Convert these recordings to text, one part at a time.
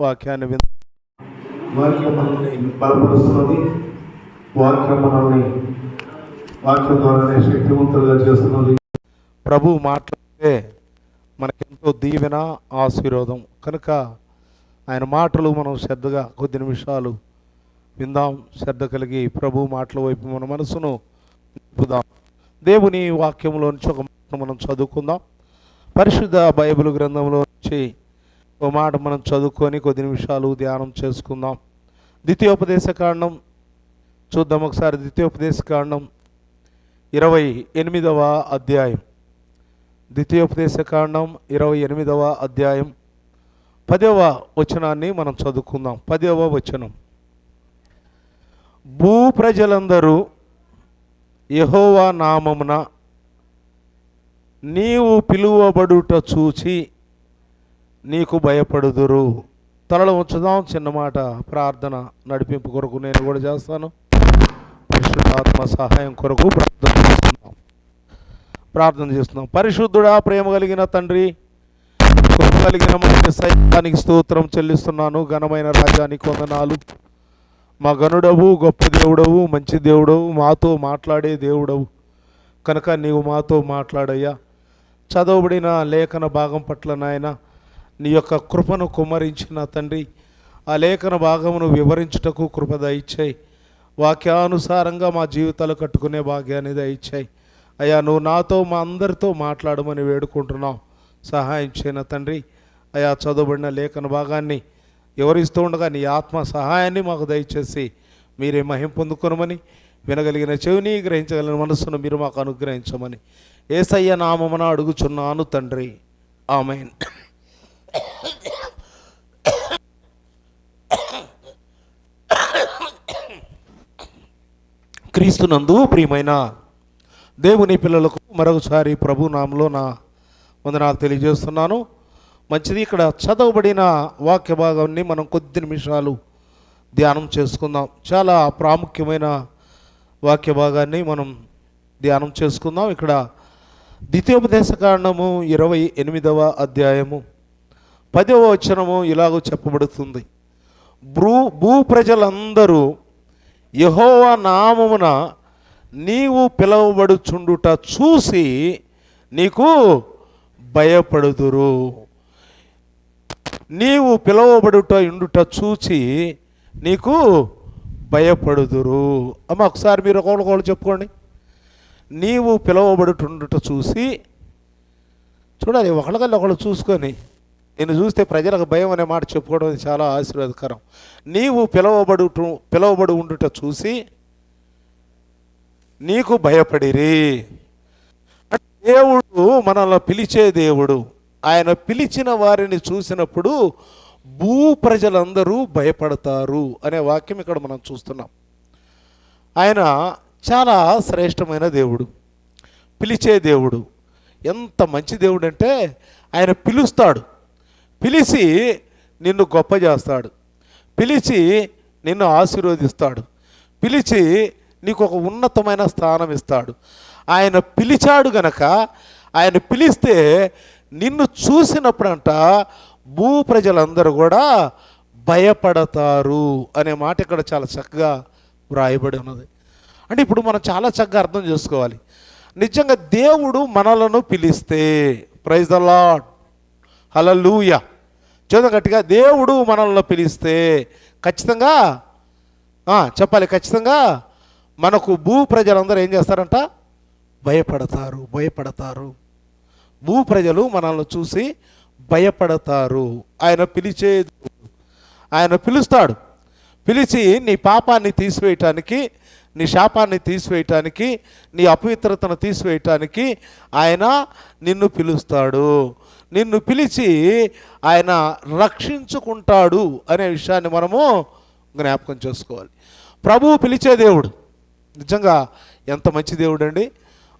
వాక్యాన్ని విందాం వాక్యం మనల్ని బలపరుస్తున్నది. వాక్యం మనల్ని వాక్యం ద్వారానే శక్తివంతులుగా చేస్తున్నది. ప్రభు మాట్లాడితే మనకెంతో దీవెన ఆశీర్వాదం. కనుక ఆయన మాటలు మనం శ్రద్ధగా కొద్ది నిమిషాలు విందాం. శ్రద్ధ కలిగి ప్రభు మాటల వైపు మన మనసును నింపుదాం. దేవుని వాక్యంలో నుంచి ఒక మనం చదువుకుందాం. పరిశుద్ధ బైబిల్ గ్రంథంలో నుంచి ఓ మాట మనం చదువుకొని కొద్ది నిమిషాలు ధ్యానం చేసుకుందాం. ద్వితీయోపదేశ కాండం చూద్దాం ఒకసారి. ద్వితీయోపదేశ కాండం ఇరవై ఎనిమిదవ అధ్యాయం. ద్వితీయోపదేశ కాండం ఇరవై ఎనిమిదవ అధ్యాయం. పదవ వచనాన్ని మనం చదువుకుందాం. పదవ వచనం. భూ ప్రజలందరూ యహోవా నామమున నీవు పిలువబడుట చూచి నీకు భయపడుదురు. తలలో ఉంచుదాం చిన్న మాట ప్రార్థన నడిపింపు కొరకు నేను కూడా చేస్తాను. పరిశుద్ధాత్మ సహాయం కొరకు ప్రార్థన చేస్తున్నాం. ప్రార్థన చేస్తున్నాం. పరిశుద్ధుడా ప్రేమ కలిగిన తండ్రి కలిగిన మంచి సైతానికి స్తోత్రం చెల్లిస్తున్నాను. ఘనమైన రాజానికి వందనాలు మా గనుడవు గొప్ప దేవుడవు మంచి దేవుడవు మాతో మాట్లాడే దేవుడవు. కనుక నీవు మాతో మాట్లాడయ్యా. చదవబడిన లేఖన భాగం పట్ల నాయన నీ యొక్క కృపను కుమ్మరించిన తండ్రి ఆ లేఖన భాగమును వివరించుటకు కృప ఇచ్చాయి వాక్యానుసారంగా మా జీవితాలు కట్టుకునే భాగ్యాన్ని ఇచ్చాయి అయ్యా నువ్వు నాతో మా అందరితో మాట్లాడమని వేడుకుంటున్నావు. సహాయం చేయన తండ్రి అయా చదవబడిన లేఖన భాగాన్ని వివరిస్తూ ఉండగా నీ ఆత్మ సహాయాన్ని మాకు దయచేసి మీరే మహిం పొందుకొనమని వినగలిగిన చెవిని గ్రహించగలిగిన మనస్సును మీరు మాకు అనుగ్రహించమని ఏసయ్య నామమున అడుగుచున్నాను తండ్రి. ఆమెన్. క్రీస్తునందు ప్రియమైన దేవుని పిల్లలకు మరొకసారి ప్రభు నామంలో నా వందనాలు తెలియజేస్తున్నాను. మంచిది ఇక్కడ చదవబడిన వాక్య భాగాన్ని మనం కొద్ది నిమిషాలు ధ్యానం చేసుకుందాం. చాలా ప్రాముఖ్యమైన వాక్య భాగాన్ని మనం ధ్యానం చేసుకుందాం. ఇక్కడ ద్వితీయోపదేశ కాండము ఇరవై ఎనిమిదవ అధ్యాయము పదవ వచనము ఇలాగో చెప్పబడుతుంది. భూ భూ ప్రజలందరూ యహోవ నామమున నీవు పిలువబడుచుండుట చూసి నీకు భయపడుదురు. నీవు పిలువబడుట ఉండుట చూచి నీకు భయపడుదురు. అమ్మ ఒకసారి మీరు ఒకళ్ళు చెప్పుకోండి. నీవు పిలువబడుతుండుట చూసి చూడాలి ఒకళ్ళకల్లా ఒకళ్ళు చూసుకొని నేను చూస్తే ప్రజలకు భయం అనే మాట చెప్పుకోవడం చాలా ఆశీర్వాదకరం. నీవు పిలవబడు పిలవబడి ఉండుట చూసి నీకు భయపడిరి. దేవుడు మనల్ని పిలిచే దేవుడు. ఆయన పిలిచిన వారిని చూసినప్పుడు భూ ప్రజలందరూ భయపడతారు అనే వాక్యం ఇక్కడ మనం చూస్తున్నాం. ఆయన చాలా శ్రేష్టమైన దేవుడు. పిలిచే దేవుడు. ఎంత మంచి దేవుడు అంటే ఆయన పిలుస్తాడు. పిలిచి నిన్ను గొప్ప చేస్తాడు. పిలిచి నిన్ను ఆశీర్వదిస్తాడు. పిలిచి నీకు ఒక ఉన్నతమైన స్థానం ఇస్తాడు. ఆయన పిలిచాడు గనక ఆయన పిలిస్తే నిన్ను చూసినప్పుడంట భూ ప్రజలందరూ కూడా భయపడతారు అనే మాట ఇక్కడ చాలా చక్కగా వ్రాయబడి ఉన్నది. అంటే ఇప్పుడు మనం చాలా చక్కగా అర్థం చేసుకోవాలి. నిజంగా దేవుడు మనలను పిలిస్తే ప్రైజ్ ద లాడ్ హలలూయ చూద్దాం గట్టిగా దేవుడు మనల్ని పిలిస్తే ఖచ్చితంగా చెప్పాలి ఖచ్చితంగా మనకు భూ ప్రజలందరూ ఏం చేస్తారంట? భయపడతారు భయపడతారు. భూ ప్రజలు మనల్ని చూసి భయపడతారు. ఆయన పిలిచే ఆయన పిలుస్తాడు. పిలిచి నీ పాపాన్ని తీసివేయటానికి నీ శాపాన్ని తీసివేయటానికి నీ అపవిత్రతను తీసివేయటానికి ఆయన నిన్ను పిలుస్తాడు. నిన్ను పిలిచి ఆయన రక్షించుకుంటాడు అనే విషయాన్ని మనము జ్ఞాపకం చేసుకోవాలి. ప్రభువు పిలిచే దేవుడు. నిజంగా ఎంత మంచి దేవుడు అండి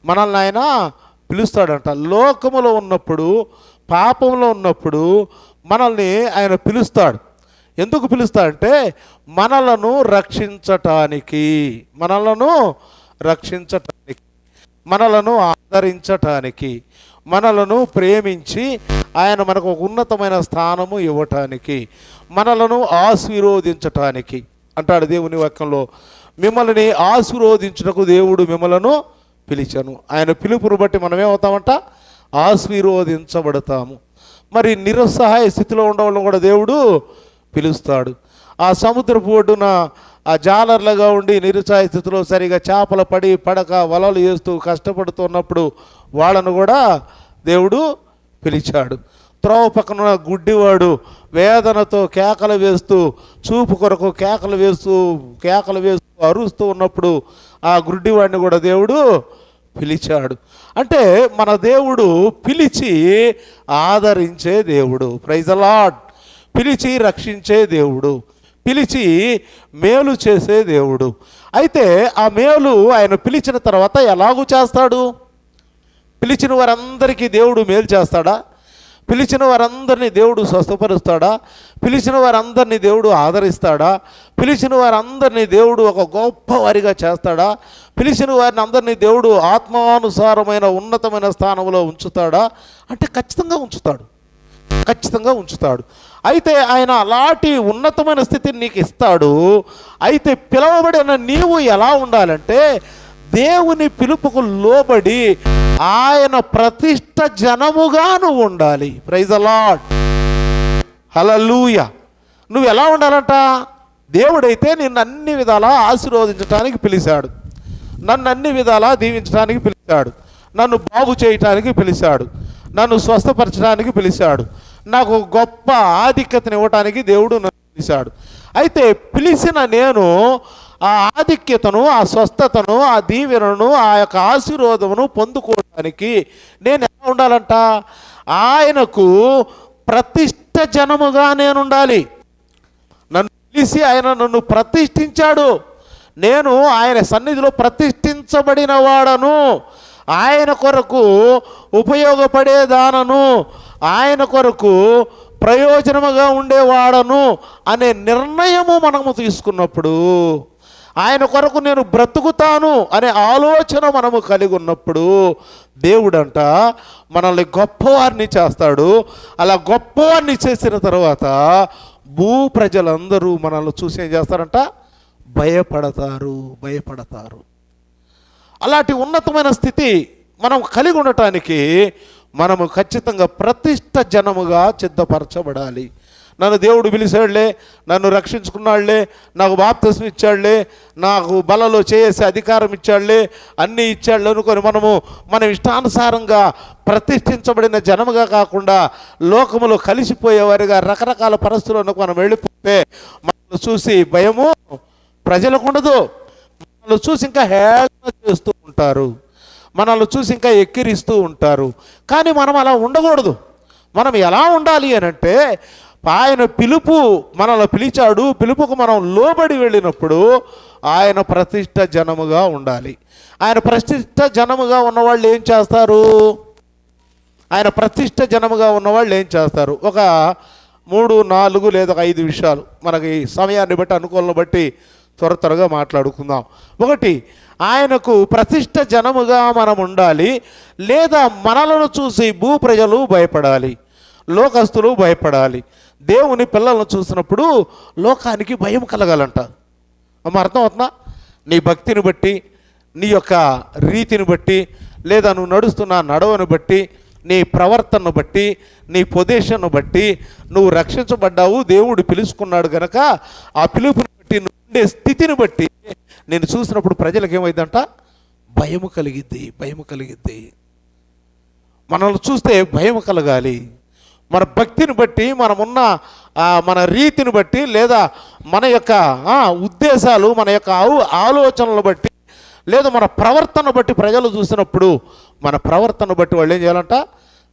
మనల్ని ఆయన పిలుస్తాడంట. లోకములో ఉన్నప్పుడు పాపంలో ఉన్నప్పుడు మనల్ని ఆయన పిలుస్తాడు. ఎందుకు పిలుస్తాడంటే మనలను రక్షించటానికి. మనలను రక్షించటానికి. మనలను ఆదరించటానికి. మనలను ప్రేమించి ఆయన మనకు ఒక ఉన్నతమైన స్థానము ఇవ్వటానికి మనలను ఆశీర్వదించటానికి అంటాడు దేవుని వాక్యంలో. మిమ్మల్ని ఆశీర్వదించుటకు దేవుడు మిమ్మలను పిలిచాను. ఆయన పిలుపును బట్టి మనం ఏమవుతామంట? ఆశీర్వదించబడతాము. మరి నిరుత్సహాయ స్థితిలో ఉండవాళ్ళని కూడా దేవుడు పిలుస్తాడు. ఆ సముద్రపు ఒడ్డున ఆ జాలర్లుగా ఉండి నిరుత్సాహ స్థితిలో సరిగా చేపలు పడి పడక వలలు వేస్తూ కష్టపడుతున్నప్పుడు వాళ్ళను కూడా దేవుడు పిలిచాడు. త్రోవ పక్కన గుడ్డివాడు వేదనతో కేకలు వేస్తూ చూపు కొరకు కేకలు వేస్తూ కేకలు వేస్తూ అరుస్తూ ఉన్నప్పుడు ఆ గుడ్డివాడిని కూడా దేవుడు పిలిచాడు. అంటే మన దేవుడు పిలిచి ఆదరించే దేవుడు. ప్రైజ్ అలాడ్ పిలిచి రక్షించే దేవుడు. పిలిచి మేలు చేసే దేవుడు. అయితే ఆ మేలు ఆయన పిలిచిన తర్వాత ఎలాగూ చేస్తాడు? పిలిచిన వారందరికీ దేవుడు మేలు చేస్తాడా? పిలిచిన వారందరినీ దేవుడు స్వస్థపరుస్తాడా? పిలిచిన వారందరినీ దేవుడు ఆదరిస్తాడా? పిలిచిన వారందరినీ దేవుడు ఒక గొప్ప వారిగా చేస్తాడా? పిలిచిన వారిని అందరినీ దేవుడు ఆత్మానుసారమైన ఉన్నతమైన స్థానంలో ఉంచుతాడా? అంటే ఖచ్చితంగా ఉంచుతాడు. ఖచ్చితంగా ఉంచుతాడు. అయితే ఆయన అలాంటి ఉన్నతమైన స్థితిని నీకు ఇస్తాడు. అయితే పిలవబడిన నీవు ఎలా ఉండాలంటే దేవుని పిలుపుకు లోబడి ఆయన ప్రతిష్ట జనముగాను ఉండాలి. ప్రైజ్ అలాడ్ హలలుయ నువ్వు ఎలా ఉండాలంట? దేవుడైతే నిన్ను అన్ని విధాలా ఆశీర్వదించడానికి పిలిచాడు. నన్ను అన్ని విధాలా దీవించడానికి పిలిచాడు. నన్ను బాగు చేయటానికి పిలిచాడు. నన్ను స్వస్థపరచడానికి పిలిచాడు. నాకు గొప్ప ఆధిక్యతను ఇవ్వటానికి దేవుడు నన్ను పిలిచాడు. అయితే పిలిచిన నేను ఆ ఆధిక్యతను ఆ స్వస్థతను ఆ దీవెనను ఆ యొక్క ఆశీర్వాదమును పొందుకోవడానికి నేను ఎలా ఉండాలంట? ఆయనకు ప్రతిష్ట జనముగా నేను ఉండాలి నన్ను పిలిచి ఆయన నన్ను ప్రతిష్ఠించాడు. నేను ఆయన సన్నిధిలో ప్రతిష్ఠించబడిన వాడను. ఆయన కొరకు ఉపయోగపడేదానను ఆయన కొరకు ప్రయోజనముగా ఉండేవాడను అనే నిర్ణయము మనము తీసుకున్నప్పుడు ఆయన కొరకు నేను బ్రతుకుతాను అనే ఆలోచన మనము కలిగి ఉన్నప్పుడు దేవుడంట మనల్ని గొప్పవారిని చేస్తాడు. అలా గొప్పవారిని చేసిన తర్వాత భూ ప్రజలందరూ మనల్ని చూసి ఏం చేస్తారంట? భయపడతారు భయపడతారు. అలాంటి ఉన్నతమైన స్థితి మనం కలిగి ఉండటానికి మనము ఖచ్చితంగా ప్రతిష్ట జనముగా సిద్ధపరచబడాలి. నన్ను దేవుడు పిలిచాడులే నన్ను రక్షించుకున్నాడులే నాకు బాప్తస్మ ఇచ్చాడులే నాకు బలలో చేసే అధికారం ఇచ్చాడులే అన్నీ ఇచ్చాడు అనుకొని మనము మన ఇష్టానుసారంగా ప్రతిష్ఠించబడిన జనముగా కాకుండా లోకములో కలిసిపోయేవారిగా రకరకాల పరిస్థితులకు మనం వెళ్ళిపోతే మనల్ని చూసి భయము ప్రజలకు ఉండదు. మనల్ని చూసి ఇంకా హేళన చేస్తూ ఉంటారు. మనల్ని చూసి ఇంకా ఎక్కిరిస్తూ ఉంటారు. కానీ మనం అలా ఉండకూడదు. మనం ఎలా ఉండాలి అని అంటే ఆయన పిలుపు మనల్ని పిలిచాడు పిలుపుకు మనం లోబడి వెళ్ళినప్పుడు ఆయన ప్రతిష్ట జనముగా ఉండాలి. ఆయన ప్రతిష్ట జనముగా ఉన్నవాళ్ళు ఏం చేస్తారు? ఆయన ప్రతిష్ట జనముగా ఉన్నవాళ్ళు ఏం చేస్తారు? ఒక మూడు నాలుగు లేదా ఒక ఐదు విషయాలు మనకి సమయాన్ని బట్టి అనుకూలను బట్టి త్వర త్వరగా మాట్లాడుకుందాం. ఒకటి ఆయనకు ప్రతిష్ట జనముగా మనం ఉండాలి లేదా మనలను చూసి భూ ప్రజలు భయపడాలి లోకస్తులు భయపడాలి. దేవుని పిల్లలను చూసినప్పుడు లోకానికి భయం కలగాలంట. అమ్మ అర్థం అవుతుందా? నీ భక్తిని బట్టి నీ యొక్క రీతిని బట్టి లేదా నువ్వు నడుస్తున్న నడవను బట్టి నీ ప్రవర్తనను బట్టి నీ పొజిషన్ను బట్టి నువ్వు రక్షించబడ్డావు దేవుడు పిలుచుకున్నాడు గనక ఆ పిలుపుని బట్టి నువ్వు ఉండే స్థితిని బట్టి నేను చూసినప్పుడు ప్రజలకు ఏమైందంట భయము కలిగిద్ది భయము కలిగిద్ది. మనల్ని చూస్తే భయం కలగాలి. మన భక్తిని బట్టి మనమున్న మన రీతిని బట్టి లేదా మన యొక్క ఉద్దేశాలు మన యొక్క ఆలోచనలు బట్టి లేదా మన ప్రవర్తన బట్టి ప్రజలు చూసినప్పుడు మన ప్రవర్తన బట్టి వాళ్ళు ఏం చేయాలంట?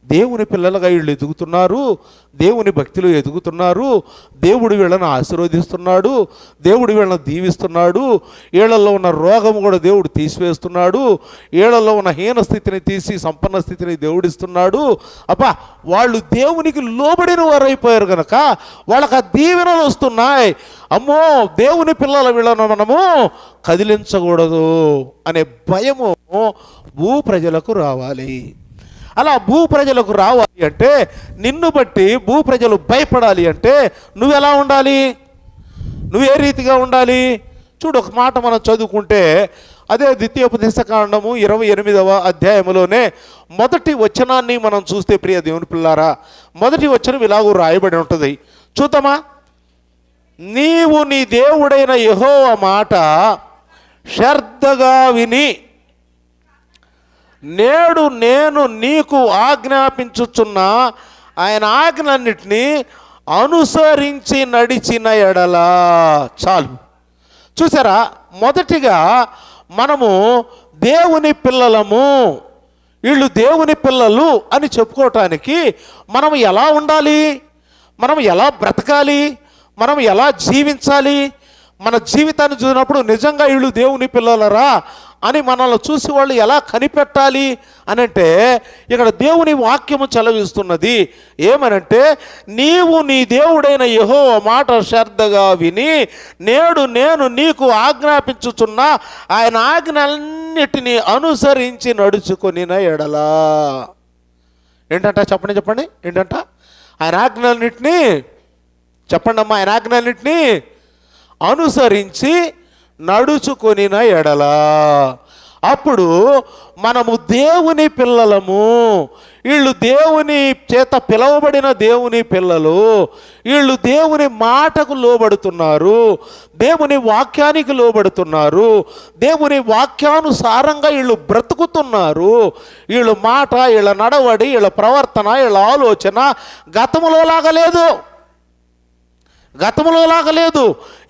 దేవుని పిల్లలుగా వీళ్ళు ఎదుగుతున్నారు దేవుని భక్తిలో ఎదుగుతున్నారు దేవుడు వీళ్ళని ఆశీర్వదిస్తున్నాడు దేవుడు వీళ్ళని దీవిస్తున్నాడు వీళ్ళల్లో ఉన్న రోగము కూడా దేవుడు తీసివేస్తున్నాడు వీళ్ళల్లో ఉన్న హీన స్థితిని తీసి సంపన్న స్థితిని దేవుడిస్తున్నాడు. అబ్బా వాళ్ళు దేవునికి లోబడిన వారు అయిపోయారు కనుక వాళ్ళకి ఆ దీవెనలు వస్తున్నాయి. అమ్మో దేవుని పిల్లల వీళ్ళను మనము కదిలించకూడదు అనే భయము భూ ప్రజలకు రావాలి. అలా భూ ప్రజలకు రావాలి అంటే నిన్ను బట్టి భూ ప్రజలు భయపడాలి అంటే నువ్వు ఎలా ఉండాలి? నువ్వు ఏ రీతిగా ఉండాలి? చూడు ఒక మాట మనం చదువుకుంటే అదే ద్వితీయోపదేశకాండము ఇరవై ఎనిమిదవ అధ్యాయములోనే మొదటి వచనాన్ని మనం చూస్తే ప్రియ దేవుని పిల్లారా మొదటి వచనం ఇలాగూ రాయబడి ఉంటుంది. చూద్దామా? నీవు నీ దేవుడైన యహోవ మాట శ్రద్ధగా విని నేడు నేను నీకు ఆజ్ఞాపించుచున్న ఆయన ఆజ్ఞలన్నిటినీ అనుసరించి నడిచిన ఎడలా. చాలు. చూసారా? మొదటిగా మనము దేవుని పిల్లలము. వీళ్ళు దేవుని పిల్లలు అని చెప్పుకోవటానికి మనం ఎలా ఉండాలి? మనం ఎలా బ్రతకాలి? మనం ఎలా జీవించాలి? మన జీవితాన్ని చూసినప్పుడు నిజంగా వీళ్ళు దేవుని పిల్లలరా? అని మనల్ని చూసి వాళ్ళు ఎలా కనిపెట్టాలి అనంటే ఇక్కడ దేవుని వాక్యము చలవిస్తున్నది ఏమనంటే నీవు నీ దేవుడైన యహో మాట శ్రద్ధగా విని నేడు నేను నీకు ఆజ్ఞాపించుచున్న ఆయన ఆజ్ఞలన్నిటినీ అనుసరించి నడుచుకొనిన ఎడలా. ఏంటంట చెప్పండి చెప్పండి ఏంటంట? ఆయన ఆజ్ఞలన్నింటినీ చెప్పండి అమ్మా ఆయన ఆజ్ఞలన్నింటినీ అనుసరించి నడుచుకొనిన ఎడల. అప్పుడు మనము దేవుని పిల్లలము. వీళ్ళు దేవుని చేత పిలవబడిన దేవుని పిల్లలు. వీళ్ళు దేవుని మాటకు లోబడుతున్నారు. దేవుని వాక్యానికి లోబడుతున్నారు. దేవుని వాక్యానుసారంగా వీళ్ళు బ్రతుకుతున్నారు. వీళ్ళు మాట వీళ్ళ నడవడి వీళ్ళ ప్రవర్తన వీళ్ళ ఆలోచన గతములో లేదు గతంలో లేదు.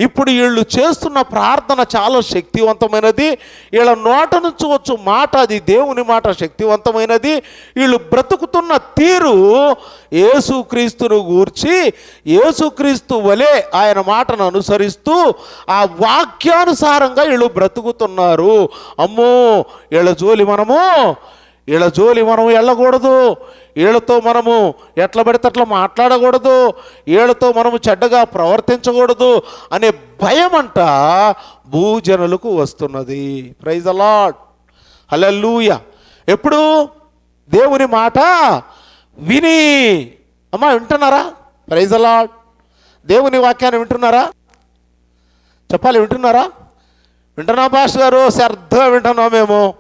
ఇప్పుడు వీళ్ళు చేస్తున్న ప్రార్థన చాలా శక్తివంతమైనది. వీళ్ళ నోట నుంచి వచ్చు మాట అది దేవుని మాట శక్తివంతమైనది. వీళ్ళు బ్రతుకుతున్న తీరు యేసుక్రీస్తును గూర్చి యేసుక్రీస్తు వలె ఆయన మాటను అనుసరిస్తూ ఆ వాక్యానుసారంగా వీళ్ళు బ్రతుకుతున్నారు. అమ్మో వీళ్ళ జోలి మనము వీళ్ళ జోలి మనం వెళ్ళకూడదు వీళ్ళతో మనము ఎట్లా పడితే అట్లా మాట్లాడకూడదు. వీళ్ళతో మనము చెడ్డగా ప్రవర్తించకూడదు అనే భయం అంట భూజనులకు వస్తున్నది. ప్రైజ్ అలాట్ హలెలూయ ఎప్పుడు? దేవుని మాట విని. అమ్మా వింటున్నారా? ప్రైజ్ అలాట్ దేవుని వాక్యాన్ని వింటున్నారా? చెప్పాలి వింటున్నారా? వింటున్నా భాష గారు? శ్రద్ధగా వింటున్నాం మేము.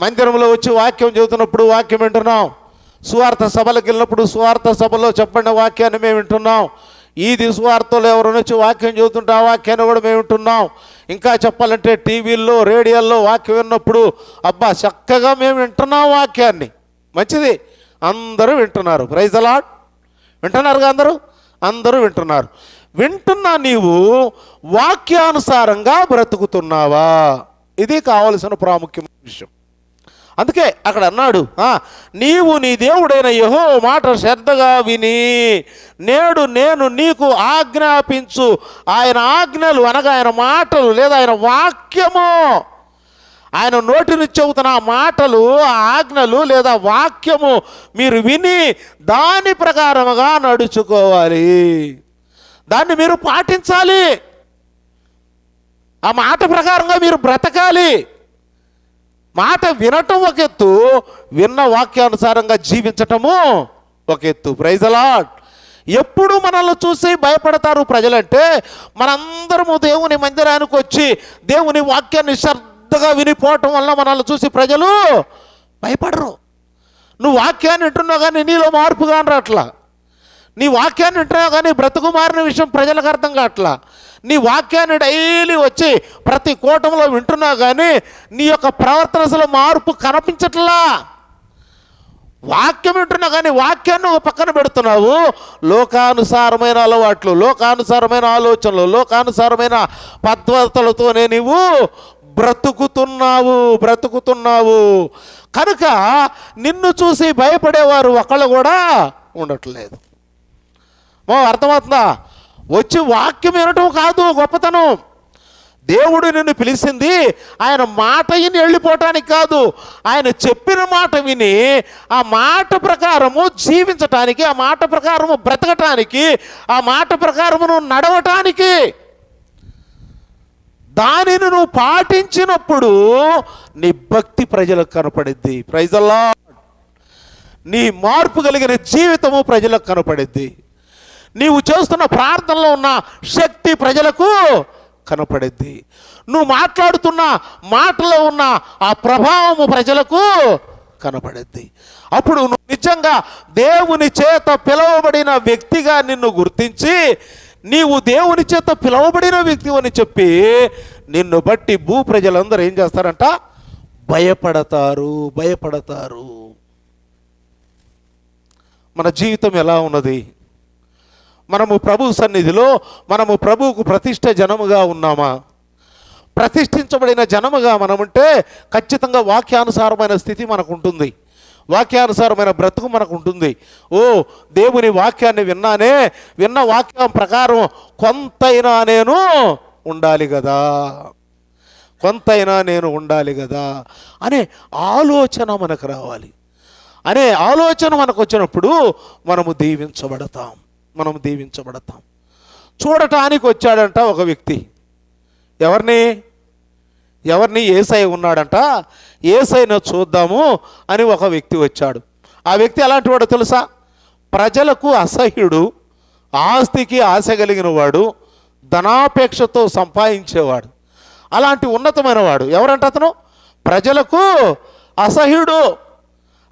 మందిరంలో వచ్చి వాక్యం చదువుతున్నప్పుడు వాక్యం వింటున్నాం. సువార్త సభలకు వెళ్ళినప్పుడు సువార్త సభలో చెప్పండి వాక్యాన్ని మేము వింటున్నాం. ఈది సువార్తలో ఎవరైనా వచ్చి వాక్యం చదువుతుంటే ఆ వాక్యాన్ని కూడా మేము వింటున్నాం. ఇంకా చెప్పాలంటే టీవీల్లో రేడియోల్లో వాక్యం విన్నప్పుడు అబ్బా చక్కగా మేము వింటున్నాం వాక్యాన్ని. మంచిది. అందరూ వింటున్నారు. ప్రైజ్ అలాడ్ వింటున్నారుగా అందరూ? అందరూ వింటున్నారు. వింటున్నా నీవు వాక్యానుసారంగా బ్రతుకుతున్నావా? ఇది కావలసిన ప్రాముఖ్యమైన విషయం. అందుకే అక్కడ అన్నాడు నీవు నీ దేవుడైన యహో మాట శ్రద్ధగా విని నేడు నేను నీకు ఆజ్ఞాపించు. ఆయన ఆజ్ఞలు అనగా ఆయన మాటలు లేదా ఆయన వాక్యము. ఆయన నోటి నుంచి చెబుతున్న మాటలు ఆజ్ఞలు లేదా వాక్యము మీరు విని దాని ప్రకారముగా నడుచుకోవాలి. దాన్ని మీరు పాటించాలి. ఆ మాట ప్రకారంగా మీరు బ్రతకాలి. మాట వినటం ఒక ఎత్తు విన్న వాక్యానుసారంగా జీవించటము ఒక ఎత్తు. ప్రైజ్ అలాట్ ఎప్పుడు మనల్ని చూసి భయపడతారు ప్రజలంటే మనందరము దేవుని మందిరానికి వచ్చి దేవుని వాక్యాన్ని శ్రద్ధగా వినిపోవటం వల్ల మనల్ని చూసి ప్రజలు భయపడరు. నువ్వు వాక్యాన్ని వింటున్నావు కానీ నీలో మార్పు కాని రాట్లా నీ వాక్యాన్ని వింటున్నావు కానీ బ్రతుకు మారిన విషయం ప్రజలకు అర్థం కావట్లా. నీ వాక్యాన్ని డైలీ వచ్చి ప్రతి కూటంలో వింటున్నా కానీ నీ యొక్క ప్రవర్తన అసలు మార్పు కనిపించట్లా. వాక్యం వింటున్నా కానీ వాక్యాన్ని ఒక పక్కన పెడుతున్నావు. లోకానుసారమైన అలవాట్లు లోకానుసారమైన ఆలోచనలు లోకానుసారమైన పద్ధతులతోనే నీవు బ్రతుకుతున్నావు బ్రతుకుతున్నావు. కనుక నిన్ను చూసి భయపడేవారు ఒకళ్ళు కూడా ఉండట్లేదు. మా అర్థమవుతుందా? వచ్చి వాక్యం వినటం కాదు గొప్పతనం. దేవుడు నిన్ను పిలిచింది ఆయన మాట విని వెళ్ళిపోవటానికి కాదు. ఆయన చెప్పిన మాట విని ఆ మాట ప్రకారము జీవించటానికి ఆ మాట ప్రకారము బ్రతకటానికి ఆ మాట ప్రకారము నువ్వు నడవటానికి. దానిని నువ్వు పాటించినప్పుడు నీ భక్తి ప్రజలకు కనపడిద్ది. ప్రజల్లా నీ మార్పు కలిగిన జీవితము ప్రజలకు కనపడిద్ది. నీవు చేస్తున్న ప్రార్థనలో ఉన్న శక్తి ప్రజలకు కనపడిద్ది. నువ్వు మాట్లాడుతున్న మాటలో ఉన్న ఆ ప్రభావము ప్రజలకు కనపడిద్ది. అప్పుడు నువ్వు నిజంగా దేవుని చేత పిలువబడిన వ్యక్తిగా నిన్ను గుర్తించి నీవు దేవుని చేత పిలువబడిన వ్యక్తి అని చెప్పి నిన్ను బట్టి భూ ప్రజలందరూ ఏం చేస్తారంట? భయపడతారు భయపడతారు. మన జీవితం ఎలా ఉన్నది? మనము ప్రభు సన్నిధిలో మనము ప్రభువుకు ప్రతిష్ట జనముగా ఉన్నామా? ప్రతిష్ఠించబడిన జనముగా మనముంటే ఖచ్చితంగా వాక్యానుసారమైన స్థితి మనకు ఉంటుంది వాక్యానుసారమైన బ్రతుకు మనకు ఉంటుంది ఓ దేవుని వాక్యాన్ని విన్నానే విన్న వాక్యం ప్రకారం కొంతైనా నేను ఉండాలి కదా కొంతైనా నేను ఉండాలి కదా అనే ఆలోచన మనకు రావాలి. అనే ఆలోచన మనకు వచ్చినప్పుడు మనము దీవించబడతాం. మనం దీవించబడతాం. చూడటానికి వచ్చాడంట ఒక వ్యక్తి. ఎవరిని? ఎవరిని? ఏసై ఉన్నాడంట. ఏసైను చూద్దాము అని ఒక వ్యక్తి వచ్చాడు. ఆ వ్యక్తి ఎలాంటి వాడు తెలుసా? ప్రజలకు అసహ్యుడు ఆస్తికి ఆశ కలిగిన వాడు ధనాపేక్షతో సంపాదించేవాడు. అలాంటి ఉన్నతమైన వాడు ఎవరంట అతను? ప్రజలకు అసహ్యుడు.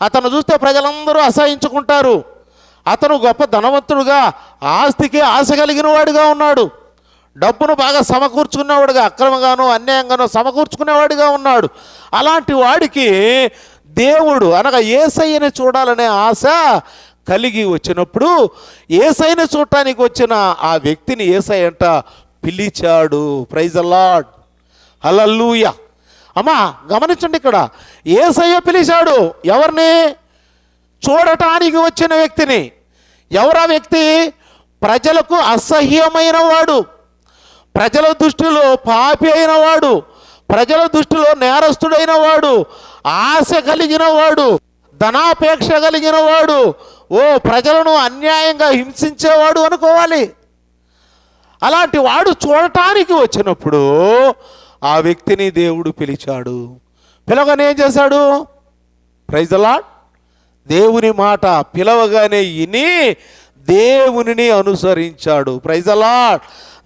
అతను చూస్తే ప్రజలందరూ అసహించుకుంటారు. అతను గొప్ప ధనవంతుడుగా ఆస్తికి ఆశ కలిగిన వాడిగా ఉన్నాడు. డబ్బును బాగా సమకూర్చుకునేవాడుగా అక్రమంగానో అన్యాయంగానో సమకూర్చుకునేవాడిగా ఉన్నాడు. అలాంటి వాడికి దేవుడు అనగా ఏసయ్యని చూడాలనే ఆశ కలిగి వచ్చినప్పుడు ఏసైని చూడటానికి వచ్చిన ఆ వ్యక్తిని ఏసై అంట పిలిచాడు. ప్రైజ్ అలాడ్ హలల్లుయ అమ్మా గమనించండి ఇక్కడ. ఏసయ్య పిలిచాడు. ఎవరిని? చూడటానికి వచ్చిన వ్యక్తిని. ఎవరా వ్యక్తి? ప్రజలకు అసహ్యమైన వాడు ప్రజల దృష్టిలో పాపి అయిన వాడు ప్రజల దృష్టిలో నేరస్తుడైన వాడు ఆశ కలిగిన వాడు ధనాపేక్ష కలిగిన వాడు ఓ ప్రజలను అన్యాయంగా హింసించేవాడు అనుకోవాలి. అలాంటి వాడు చూడటానికి వచ్చినప్పుడు ఆ వ్యక్తిని దేవుడు పిలిచాడు. పిలవగానే ఏం చేశాడు? ప్రైజ్ అలాడ్ దేవుని మాట పిలవగానే ఇని దేవునిని అనుసరించాడు. ప్రైజ్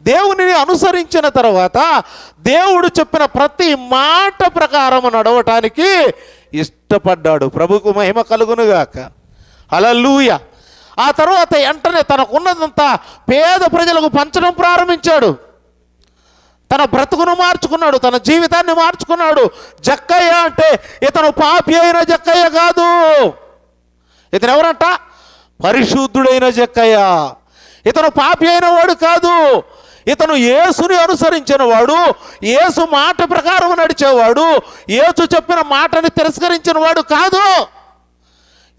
దేవునిని అనుసరించిన తర్వాత దేవుడు చెప్పిన ప్రతి మాట ప్రకారం నడవటానికి ఇష్టపడ్డాడు. ప్రభుకు మహిమ కలుగునుగాక. అలలుయ ఆ తర్వాత వెంటనే తనకున్నదంతా పేద ప్రజలకు పంచడం ప్రారంభించాడు. తన బ్రతుకును మార్చుకున్నాడు తన జీవితాన్ని మార్చుకున్నాడు. జక్కయ్య అంటే ఇతను పాపి అయిన జక్కయ్య కాదు. ఇతను ఎవరంట పరిశుద్ధుడైన జక్కయ్య. ఇతను పాపి అయిన వాడు కాదు. ఇతను యేసుని అనుసరించిన వాడు యేసు మాట ప్రకారం నడిచేవాడు యేసు చెప్పిన మాటని తిరస్కరించిన వాడు కాదు.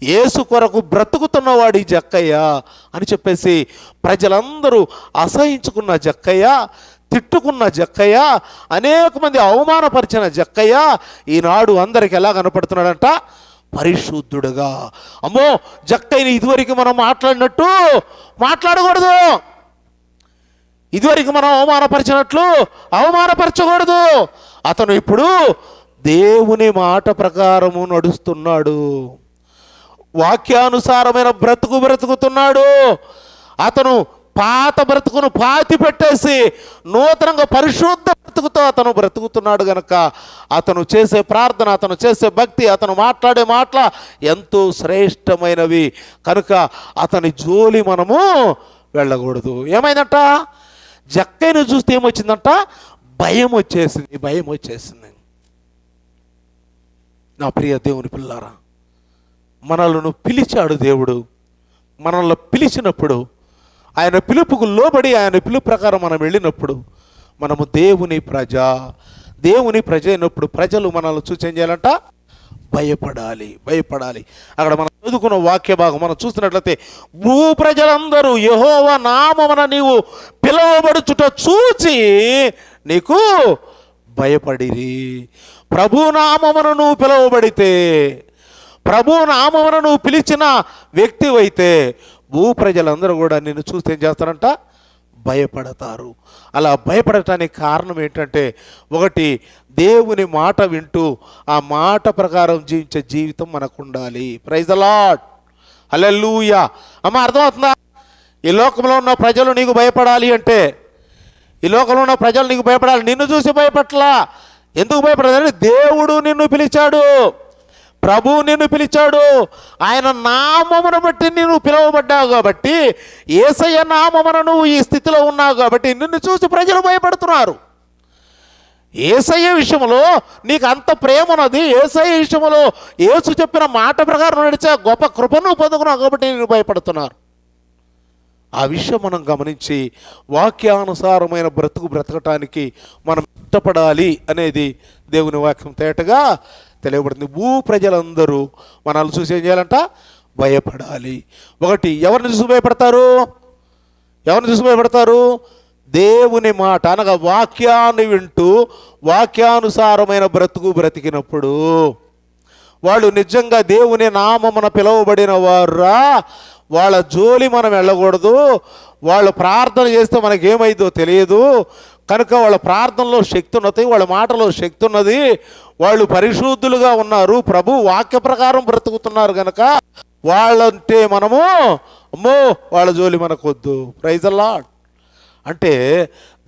యేసు కొరకు బ్రతుకుతున్నవాడు ఈ జక్కయ్య అని చెప్పేసి ప్రజలందరూ అసహించుకున్న జక్కయ్య తిట్టుకున్న జక్కయ్య అనేక మంది అవమానపరిచిన జక్కయ్య ఈనాడు అందరికి ఎలా కనపడుతున్నాడంట? పరిశుద్ధుడుగా. అమ్మో జక్కైన ఇదివరకు మనం మాట్లాడినట్టు మాట్లాడకూడదు. ఇదివరకు మనం అవమానపరిచినట్లు అవమానపరచకూడదు. అతను ఇప్పుడు దేవుని మాట ప్రకారము నడుస్తున్నాడు. వాక్యానుసారమైన బ్రతుకు బ్రతుకుతున్నాడు. అతను పాత బ్రతుకును పాతి పెట్టేసి నూతనంగా పరిశుద్ధ బ్రతుకుతో అతను బ్రతుకుతున్నాడు గనక. అతను చేసే ప్రార్థన అతను చేసే భక్తి అతను మాట్లాడే మాటల ఎంతో శ్రేష్టమైనవి. కనుక అతని జోలి మనము వెళ్ళకూడదు. ఏమైందంట? జక్కైను చూస్తే ఏమొచ్చిందంట? భయం వచ్చేసింది భయం వచ్చేసింది. నా ప్రియ దేవుని పిల్లారా మనలను పిలిచాడు దేవుడు. మనల్ని పిలిచినప్పుడు ఆయన పిలుపుకు లోబడి ఆయన పిలుపు ప్రకారం మనం వెళ్ళినప్పుడు మనము దేవుని ప్రజ దేవుని ప్రజ అయినప్పుడు ప్రజలు మనల్ని చూసి ఏం చేయాలంట? భయపడాలి భయపడాలి. అక్కడ మనం చదువుకున్న వాక్య భాగం మనం చూసినట్లయితే భూ ప్రజలందరూ యహోవ నామమున నీవు పిలువబడుచుట చూచి నీకు భయపడిరి. ప్రభునామమును నువ్వు పిలువబడితే ప్రభునామమున నువ్వు పిలిచిన వ్యక్తివైతే భూ ప్రజలందరూ కూడా నిన్ను చూస్తే ఏం చేస్తారంట? భయపడతారు. అలా భయపడటానికి కారణం ఏంటంటే ఒకటి దేవుని మాట వింటూ ఆ మాట ప్రకారం జీవించే జీవితం మనకు ఉండాలి ప్రైజ్ అలాట్ అల్లెలుయా అమ్మ అర్థమవుతుందా? ఈ లోకంలో ఉన్న ప్రజలు నీకు భయపడాలి అంటే ఈ లోకంలో ఉన్న ప్రజలు నీకు భయపడాలి. నిన్ను చూసి భయపట్లా. ఎందుకు భయపడాలంటే దేవుడు నిన్ను పిలిచాడు. ప్రభు నిన్ను పిలిచాడు. ఆయన నామమును బట్టి నేను పిలువబడ్డావు కాబట్టి ఏసయ్య నామమున నువ్వు ఈ స్థితిలో ఉన్నావు కాబట్టి నిన్ను చూసి ప్రజలు భయపడుతున్నారు. ఏసయ్య విషయంలో నీకు అంత ప్రేమ ఉన్నది. ఏసయ్య విషయంలో ఏసు చెప్పిన మాట ప్రకారం నడిచే గొప్ప కృపను పొందుకున్నావు కాబట్టి నేను భయపడుతున్నారు. ఆ విషయం మనం గమనించి వాక్యానుసారమైన బ్రతుకు బ్రతకటానికి మనం ఇష్టపడాలి అనేది దేవుని వాక్యం తేటగా తెలియబడుతుంది భూ ప్రజలందరూ మనల్ని చూసి ఏం చేయాలంట? భయపడాలి. ఒకటి ఎవరిని చూసి భయపడతారు? ఎవరిని చూసి భయపడతారు? దేవుని మాట అనగా వాక్యాన్ని వింటూ వాక్యానుసారమైన బ్రతుకు బ్రతికినప్పుడు. వాళ్ళు నిజంగా దేవుని నామమున పిలువబడిన వారా? వాళ్ళ జోలి మనం వెళ్ళకూడదు. వాళ్ళు ప్రార్థన చేస్తే మనకేమైందో తెలియదు. కనుక వాళ్ళ ప్రార్థనలో శక్తి ఉన్నది వాళ్ళ మాటలో శక్తి ఉన్నది వాళ్ళు పరిశుద్ధులుగా ఉన్నారు ప్రభు వాక్య ప్రకారం బ్రతుకుతున్నారు కనుక వాళ్ళంటే మనము అమ్మో వాళ్ళ జోలి మనకొద్దు. ప్రైజ్ లాడ్ అంటే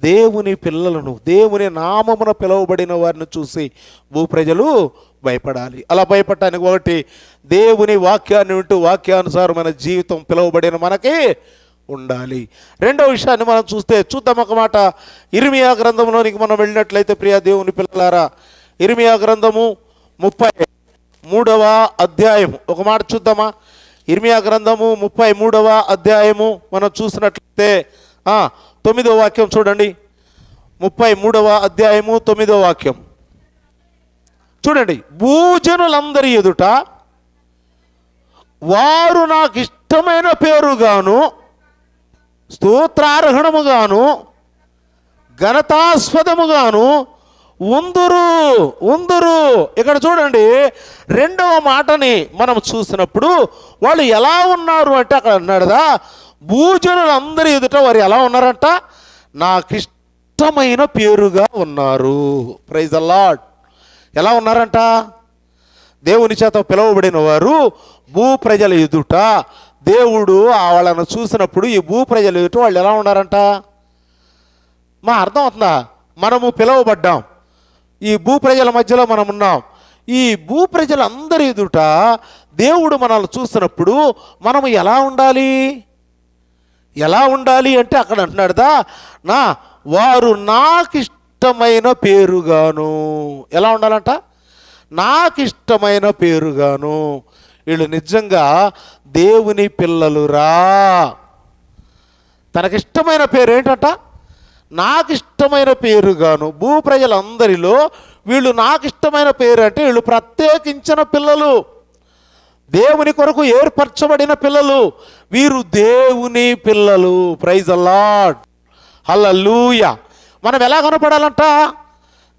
దేవుని పిల్లలను దేవుని నామమున పిలువబడిన వారిని చూసి భూ ప్రజలు భయపడాలి. అలా భయపడటానికి ఒకటి దేవుని వాక్యాన్ని వింటూ వాక్యానుసారమైన జీవితం పిలువబడిన మనకి ఉండాలి. రెండో విషయాన్ని మనం చూస్తే చూద్దాం ఒక మాట. ఇరిమియా గ్రంథంలోనికి మనం వెళ్ళినట్లయితే ప్రియా దేవుని పిల్లలారా ఇరిమియా గ్రంథము ముప్పై మూడవ అధ్యాయం ఒక మాట చూద్దామా? ఇర్మియా గ్రంథము ముప్పై మూడవ అధ్యాయము మనం చూసినట్లయితే తొమ్మిదో వాక్యం చూడండి. ముప్పై మూడవ అధ్యాయము తొమ్మిదో వాక్యం. చూడండి భూజనులందరి ఎదుట వారు నాకు ఇష్టమైన పేరుగాను స్తోత్రార్హణముగాను ఘనతాస్పదముగాను ఉందురు ఉందురు. ఇక్కడ చూడండి రెండవ మాటని మనం చూసినప్పుడు వాళ్ళు ఎలా ఉన్నారు అంటే అక్కడ అన్నాడుదా భూజనులందరి ఎదుట వారు ఎలా ఉన్నారంట? నాకు ఇష్టమైన పేరుగా ఉన్నారు. ప్రైజ్ అల్లాడ్ ఎలా ఉన్నారంట? దేవుని చేత పిలువబడిన వారు భూ ప్రజల ఎదుట దేవుడు ఆ వాళ్ళను చూసినప్పుడు ఈ భూ ప్రజలు ఎదుట వాళ్ళు ఎలా ఉన్నారంట? మా అర్థం అవుతుందా? మనము పిలువబడ్డాం. ఈ భూ ప్రజల మధ్యలో మనం ఉన్నాం. ఈ భూ ప్రజలందరి ఎదుట దేవుడు మనల్ని చూసినప్పుడు మనము ఎలా ఉండాలి? ఎలా ఉండాలి అంటే అక్కడ అంటున్నాడుదా నా వారు నాకు ఇష్టమైన పేరుగాను. ఎలా ఉండాలంట? నాకు ఇష్టమైన పేరుగాను. వీళ్ళు నిజంగా దేవుని పిల్లలురా. తనకిష్టమైన పేరు ఏంటట నాకు ఇష్టమైన పేరుగాను భూ ప్రజలందరిలో వీళ్ళు నాకు ఇష్టమైన పేరు అంటే వీళ్ళు ప్రత్యేకించిన పిల్లలు. దేవుని కొరకు ఏర్పరచబడిన పిల్లలు. వీరు దేవుని పిల్లలు. ప్రైజ్ అలాడ్ హల్లూయ మనం ఎలా కనపడాలంట?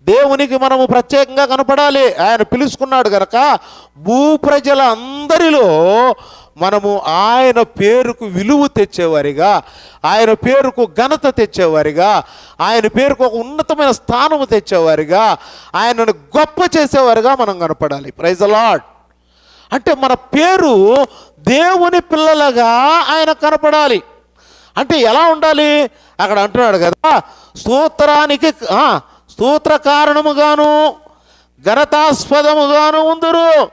దేవునికి మనము ప్రత్యేకంగా కనపడాలి. ఆయన పిలుచుకున్నాడు కనుక భూ ప్రజల అందరిలో మనము ఆయన పేరుకు విలువ తెచ్చేవారిగా ఆయన పేరుకు ఘనత తెచ్చేవారిగా ఆయన పేరుకు ఒక ఉన్నతమైన స్థానము తెచ్చేవారిగా ఆయనను గొప్ప చేసేవారిగా మనం కనపడాలి. ప్రైజ్ అలాడ్ అంటే మన పేరు దేవుని పిల్లలుగా ఆయన కనపడాలి. అంటే ఎలా ఉండాలి? అక్కడ అంటున్నాడు కదా స్తోత్రానికి స్తోత్ర కారణముగాను ఘనతాస్పదముగాను ఉందరు.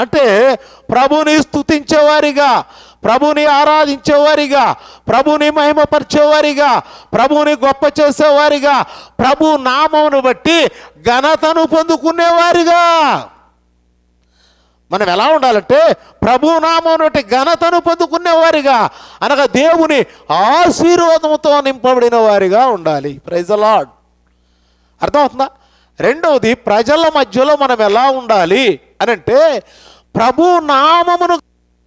అంటే ప్రభుని స్తుతించేవారిగా ప్రభుని ఆరాధించేవారిగా ప్రభుని మహిమపరిచేవారిగా ప్రభుని గొప్ప చేసేవారిగా ప్రభు నామమును బట్టి ఘనతను పొందుకునేవారిగా. మనం ఎలా ఉండాలంటే ప్రభు నామం బట్టి ఘనతను పొందుకునేవారిగా అనగా దేవుని ఆశీర్వాదంతో నింపబడిన వారిగా ఉండాలి. ప్రైజ్ అలాడ్ అర్థమవుతుందా? రెండవది ప్రజల మధ్యలో మనం ఎలా ఉండాలి అని అంటే ప్రభు నామమును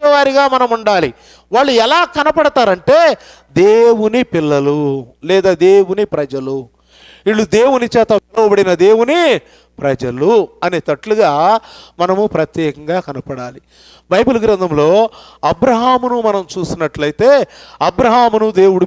వారిగా మనం ఉండాలి. వాళ్ళు ఎలా కనపడతారంటే దేవుని పిల్లలు లేదా దేవుని ప్రజలు. వీళ్ళు దేవుని చేత పిలువబడిన దేవుని ప్రజలు అనే తట్లుగా మనము ప్రత్యేకంగా కనపడాలి. బైబిల్ గ్రంథంలో అబ్రహామును మనం చూసినట్లయితే అబ్రహామును దేవుడు